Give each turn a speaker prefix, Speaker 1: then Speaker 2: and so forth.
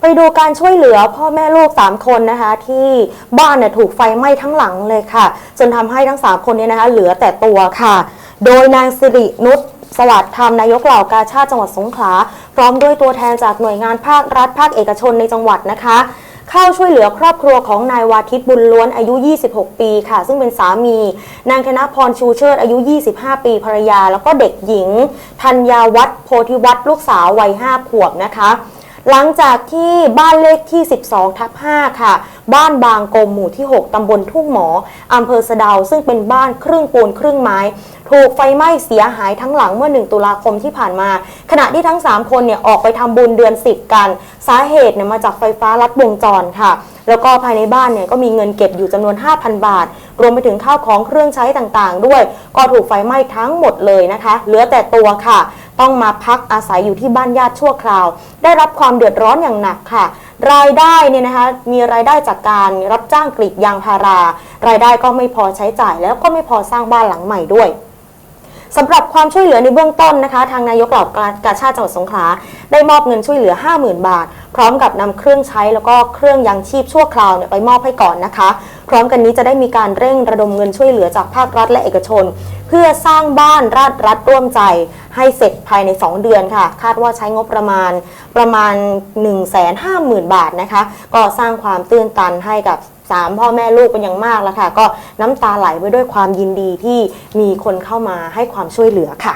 Speaker 1: ไปดูการช่วยเหลือพ่อแม่ลูก 3 คนนะคะ ที่บ้านเนี่ยถูกไฟไหม้ทั้งหลังเลยค่ะ จนทำให้ทั้ง 3 คนนี้นะคะ เหลือแต่ตัวค่ะ โดยนางสิรินุชสวัสดิ์ธรรมนายกเหล่ากาชาติจังหวัดสงขลาพร้อมด้วยตัวแทนจากหน่วยงานภาครัฐภาคเอกชนในจังหวัดนะคะ เข้าช่วยเหลือครอบครัวของนายวาทิตบุญล้วนอายุ 26 ปีค่ะ ซึ่งเป็นสามี นางธนพรชูเชิดอายุ 25 ปีภรรยา แล้วก็เด็กหญิงธัญญาวัฒน์โพธิวัฒน์ลูกสาววัย5ขวบนะคะ หลังจากที่บ้านเลขที่ 12 ทับ 5 ค่ะ บ้านบางกรมหมู่ที่ 6 ตำบลทุ่งหมอ อำเภอสะดาซึ่งเป็นบ้านครึ่งปูนครึ่งไม้ ถูกไฟไหม้เสียหายทั้งหลังเมื่อ 1 ตุลาคมที่ผ่านมา ขณะที่ทั้ง 3 คนเนี่ยออกไปทำบุญเดือน 10 กัน สาเหตุเนี่ยมาจากไฟฟ้าลัดวงจรค่ะ แล้วก็ภายในบ้านเนี่ยก็มีเงินเก็บอยู่จำนวน 5,000 บาท รวมไปถึงข้าวของเครื่องใช้ต่างๆ ด้วย ก็ถูกไฟไหม้ทั้งหมดเลยนะคะ เหลือแต่ตัวค่ะ ต้องมาพักอาศัยอยู่ที่บ้านญาติชั่วคราว ได้รับความเดือดร้อนอย่างหนักค่ะ รายได้เนี่ยนะคะมีรายได้จากการรับจ้างกรีดยางพารา รายได้ก็ไม่พอใช้จ่าย แล้วก็ไม่พอสร้างบ้านหลังใหม่ด้วยสำหรับความช่วยเหลือในเบื้องต้นนะคะ ทางนายกเหล่ากาชาติจังหวัดสงขลาได้มอบเงินช่วยเหลือ 50,000 บาท พร้อมกับนำเครื่องใช้แล้วก็เครื่องยังชีพชั่วคราวเนี่ยไปมอบให้ก่อนนะคะ พร้อมกันนี้จะได้มีการเร่งระดมเงินช่วยเหลือจากภาครัฐและเอกชน เพื่อสร้างบ้านราชรัฐร่วมใจ ให้เสร็จภายใน 2 เดือนค่ะ คาดว่าใช้งบประมาณประมาณ 150,000 บาทนะคะ ก็สร้างความตื้นตันให้กับสามพ่อแม่ลูกเป็นอย่างมากแล้วค่ะ ก็น้ำตาไหลไปด้วยความยินดีที่มีคนเข้ามาให้ความช่วยเหลือค่ะ